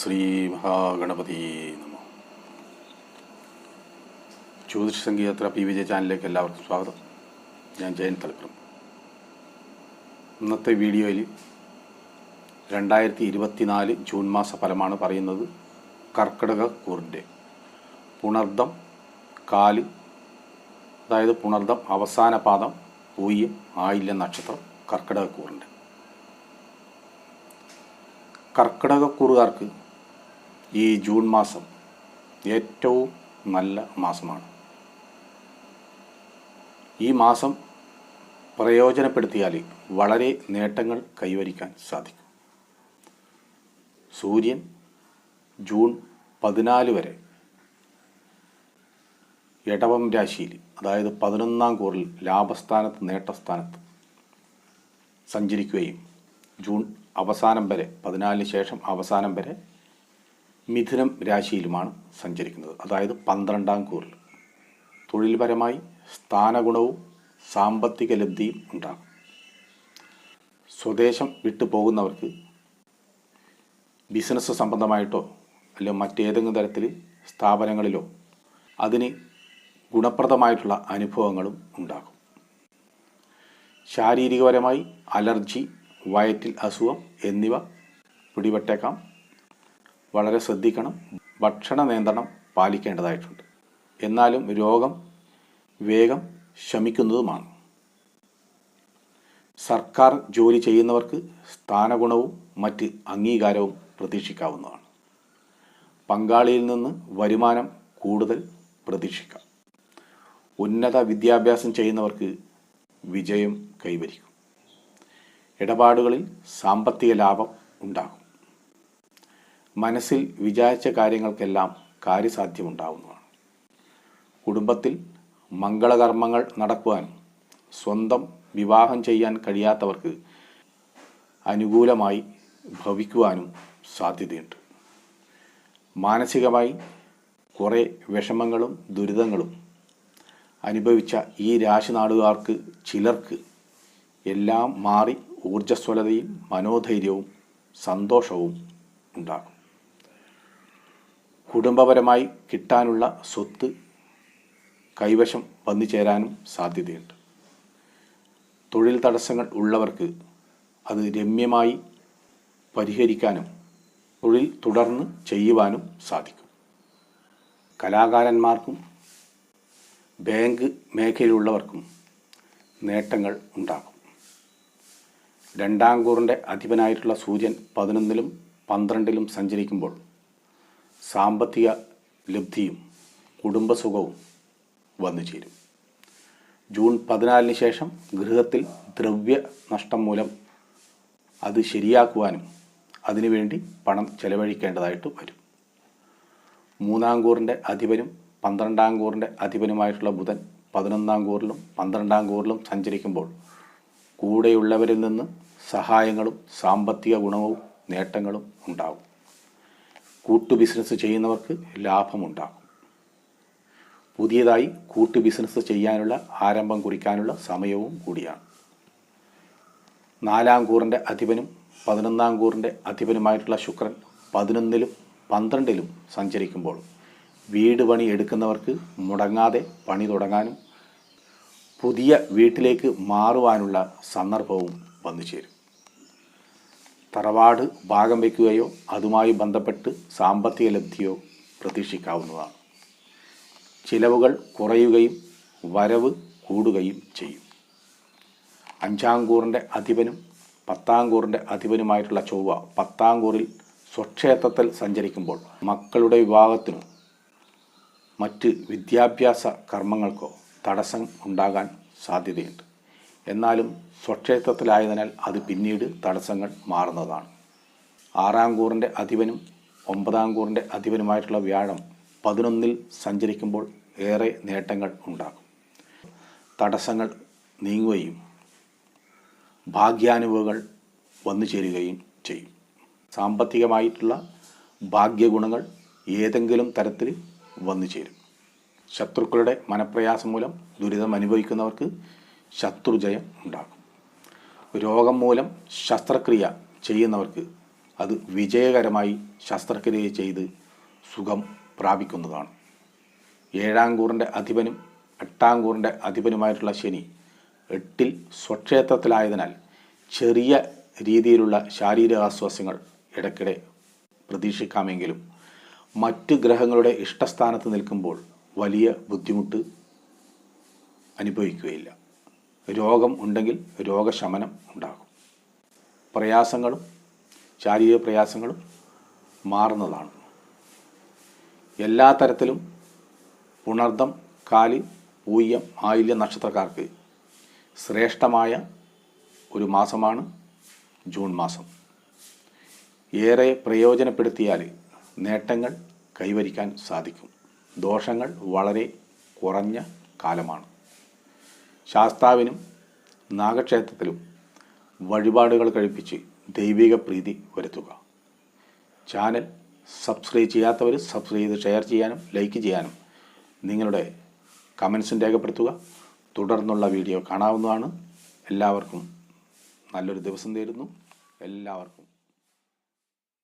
ശ്രീ മഹാഗണപതി നമ. ജ്യോതിഷ സംഗീതത്ര പി വിജയ ചാനലിലേക്ക് എല്ലാവർക്കും സ്വാഗതം. ഞാൻ ജയൻ തലപ്പുറം. ഇന്നത്തെ വീഡിയോയിൽ രണ്ടായിരത്തി ഇരുപത്തിനാല് ജൂൺ മാസ ഫലമാണ് പറയുന്നത് കർക്കിടക കൂറിന്റെ പുണർദം കാൽ അതായത് പുണർദം അവസാന പാദം പൂയ്യം ആയില്യം നക്ഷത്രം കർക്കിടക കൂറിന്റെ. കർക്കിടകക്കൂറുകാർക്ക് ഈ ജൂൺ മാസം ഏറ്റവും നല്ല മാസമാണ്. ഈ മാസം പ്രയോജനപ്പെടുത്തിയാൽ വളരെ നേട്ടങ്ങൾ കൈവരിക്കാൻ സാധിക്കും. സൂര്യൻ ജൂൺ പതിനാല് വരെ ഇടവം രാശിയിൽ അതായത് പതിനൊന്നാം കൂറിൽ ലാഭസ്ഥാനത്ത് നേട്ടസ്ഥാനത്ത് സഞ്ചരിക്കുകയും ജൂൺ അവസാനം വരെ പതിനാലിന് ശേഷം അവസാനം വരെ മിഥുനം രാശിയിലുമാണ് സഞ്ചരിക്കുന്നത്. അതായത് പന്ത്രണ്ടാം കൂറിൽ. തൊഴിൽപരമായി സ്ഥാനഗുണവും സാമ്പത്തിക ലബ്ധിയും ഉണ്ടാകും. സ്വദേശം വിട്ടു പോകുന്നവർക്ക് ബിസിനസ് സംബന്ധമായിട്ടോ അല്ലെങ്കിൽ മറ്റേതെങ്കിലും തരത്തിൽ സ്ഥാപനങ്ങളിലോ അതിന് ഗുണപ്രദമായിട്ടുള്ള അനുഭവങ്ങളും ഉണ്ടാകും. ശാരീരികപരമായി അലർജി വയറ്റിൽ അസുഖം എന്നിവ പിടിപെട്ടേക്കാം. വളരെ ശ്രദ്ധിക്കണം. ഭക്ഷണ നിയന്ത്രണം പാലിക്കേണ്ടതായിട്ടുണ്ട്. എന്നാലും രോഗം വേഗം ശമിക്കുന്നതുമാണ്. സർക്കാർ ജോലി ചെയ്യുന്നവർക്ക് സ്ഥാനഗുണവും മറ്റ് അംഗീകാരവും പ്രതീക്ഷിക്കാവുന്നതാണ്. പങ്കാളിയിൽ നിന്ന് വരുമാനം കൂടുതൽ പ്രതീക്ഷിക്കാം. ഉന്നത വിദ്യാഭ്യാസം ചെയ്യുന്നവർക്ക് വിജയം കൈവരിക്കും. ഇടപാടുകളിൽ സാമ്പത്തിക ലാഭം ഉണ്ടാകും. മനസ്സിൽ വിചാരിച്ച കാര്യങ്ങൾക്കെല്ലാം കാര്യസാധ്യമുണ്ടാവുന്നതാണ്. കുടുംബത്തിൽ മംഗളകർമ്മങ്ങൾ നടക്കുവാനും സ്വന്തം വിവാഹം ചെയ്യാൻ കഴിയാത്തവർക്ക് അനുകൂലമായി ഭവിക്കുവാനും സാധ്യതയുണ്ട്. മാനസികമായി കുറേ വിഷമങ്ങളും ദുരിതങ്ങളും അനുഭവിച്ച ഈ രാശിനാടുകാർക്ക് ചിലർക്ക് എല്ലാം മാറി ഊർജസ്വലതയും മനോധൈര്യവും സന്തോഷവും ഉണ്ടാകും. കുടുംബപരമായി കിട്ടാനുള്ള സ്വത്ത് കൈവശം വന്നു ചേരാനും സാധ്യതയുണ്ട്. തൊഴിൽ തടസ്സങ്ങൾ ഉള്ളവർക്ക് അത് രമ്യമായി പരിഹരിക്കാനും തൊഴിൽ തുടർന്ന് ചെയ്യുവാനും സാധിക്കും. കലാകാരന്മാർക്കും ബാങ്ക് മേഖലയിലുള്ളവർക്കും നേട്ടങ്ങൾ ഉണ്ടാകും. രണ്ടാം കൂറിന്റെ അധിപനായിട്ടുള്ള സൂര്യൻ പതിനൊന്നിലും പന്ത്രണ്ടിലും സഞ്ചരിക്കുമ്പോൾ സാമ്പത്തിക ലബ്ധിയും കുടുംബസുഖവും വന്നു ചേരും. ജൂൺ പതിനാലിന് ശേഷം ഗൃഹത്തിൽ ദ്രവ്യ നഷ്ടം മൂലം അത് ശരിയാക്കുവാനും അതിനുവേണ്ടി പണം ചെലവഴിക്കേണ്ടതായിട്ട് വരും. മൂന്നാം കൂറിന്റെ അധിപനും പന്ത്രണ്ടാം കൂറിന്റെ അധിപനുമായിട്ടുള്ള ബുധൻ പതിനൊന്നാം കൂറിലും പന്ത്രണ്ടാം കൂറിലും സഞ്ചരിക്കുമ്പോൾ കൂടെയുള്ളവരിൽ നിന്ന് സഹായങ്ങളും സാമ്പത്തിക ഗുണവും നേട്ടങ്ങളും ഉണ്ടാകും കൂട്ടു ബിസിനസ് ചെയ്യുന്നവർക്ക് ലാഭമുണ്ടാകും. പുതിയതായി കൂട്ടു ബിസിനസ് ചെയ്യാനുള്ള ആരംഭം കുറിക്കാനുള്ള സമയവും കൂടിയാണ്. നാലാം കൂറിന്റെ അധിപനും പതിനൊന്നാം കൂറിന്റെ അധിപനുമായിട്ടുള്ള ശുക്രൻ പതിനൊന്നിലും പന്ത്രണ്ടിലും സഞ്ചരിക്കുമ്പോൾ വീട് പണി എടുക്കുന്നവർക്ക് മുടങ്ങാതെ പണി തുടങ്ങാനും പുതിയ വീട്ടിലേക്ക് മാറുവാനുള്ള സന്ദർഭവും വന്നു ചേരും തറവാട് ഭാഗം വയ്ക്കുകയോ അതുമായി ബന്ധപ്പെട്ട് സാമ്പത്തിക ലബ്ധിയോ പ്രതീക്ഷിക്കാവുന്നതാണ്. ചിലവുകൾ കുറയുകയും വരവ് കൂടുകയും ചെയ്യും. അഞ്ചാം കൂറിന്റെ അധിപനും പത്താം കൂറിന്റെ അധിപനുമായിട്ടുള്ള ചൊവ്വ പത്താം കൂറിൽ സ്വക്ഷേത്രത്തിൽ സഞ്ചരിക്കുമ്പോൾ മക്കളുടെ വിവാഹത്തിനോ മറ്റ് വിദ്യാഭ്യാസ കർമ്മങ്ങൾക്കോ തടസ്സം ഉണ്ടാകാൻ സാധ്യതയുണ്ട്. എന്നാലും സ്വക്ഷേത്രത്തിലായതിനാൽ അത് പിന്നീട് തടസ്സങ്ങൾ മാറുന്നതാണ്. ആറാം കൂറിന്റെ അധിപനും ഒമ്പതാം കൂറിന്റെ അധിപനുമായിട്ടുള്ള വ്യാഴം പതിനൊന്നിൽ സഞ്ചരിക്കുമ്പോൾ ഏറെ നേട്ടങ്ങൾ ഉണ്ടാകും. തടസ്സങ്ങൾ നീങ്ങുകയും ഭാഗ്യാനുഭവങ്ങൾ വന്നു ചേരുകയും ചെയ്യും. സാമ്പത്തികമായിട്ടുള്ള ഭാഗ്യഗുണങ്ങൾ ഏതെങ്കിലും തരത്തിൽ വന്നു ചേരും. ശത്രുക്കളുടെ മനപ്രയാസം മൂലം ദുരിതം അനുഭവിക്കുന്നവർക്ക് ശത്രുജയം ഉണ്ടാകും. രോഗം മൂലം ശസ്ത്രക്രിയ ചെയ്യുന്നവർക്ക് അത് വിജയകരമായി ശസ്ത്രക്രിയ ചെയ്ത് സുഖം പ്രാപിക്കുന്നതാണ്. ഏഴാം കൂറിന്റെ അധിപനും എട്ടാം കൂറിന്റെ അധിപനുമായിട്ടുള്ള ശനി എട്ടിൽ സ്വക്ഷേത്രത്തിലായതിനാൽ ചെറിയ രീതിയിലുള്ള ശാരീരിക ആശ്വാസങ്ങൾ ഇടയ്ക്കിടെ പ്രതീക്ഷിക്കാമെങ്കിലും മറ്റ് ഗ്രഹങ്ങളുടെ ഇഷ്ടസ്ഥാനത്ത് നിൽക്കുമ്പോൾ വലിയ ബുദ്ധിമുട്ട് അനുഭവിക്കുകയില്ല. രോഗം ഉണ്ടെങ്കിൽ രോഗശമനം ഉണ്ടാകും. പ്രയാസങ്ങളും ശാരീരിക പ്രയാസങ്ങളും മാറുന്നതാണ്. എല്ലാ തരത്തിലും പുണർദം കാലി പൂയ്യം ആയില്യം നക്ഷത്രക്കാർക്ക് ശ്രേഷ്ഠമായ ഒരു മാസമാണ് ജൂൺ മാസം. ഏറെ പ്രയോജനപ്പെടുത്തിയാൽ നേട്ടങ്ങൾ കൈവരിക്കാൻ സാധിക്കും. ദോഷങ്ങൾ വളരെ കുറഞ്ഞ കാലമാണ്. ശാസ്താവിനും നാഗക്ഷേത്രത്തിലും വഴിപാടുകൾ കഴിപ്പിച്ച് ദൈവിക പ്രീതി വരുത്തുക. ചാനൽ സബ്സ്ക്രൈബ് ചെയ്യാത്തവർ സബ്സ്ക്രൈബ് ചെയ്ത് ഷെയർ ചെയ്യാനും ലൈക്ക് ചെയ്യാനും നിങ്ങളുടെ കമൻസും രേഖപ്പെടുത്തുക. തുടർന്നുള്ള വീഡിയോ കാണാവുന്നതാണ്. എല്ലാവർക്കും നല്ലൊരു ദിവസം തരുന്നു എല്ലാവർക്കും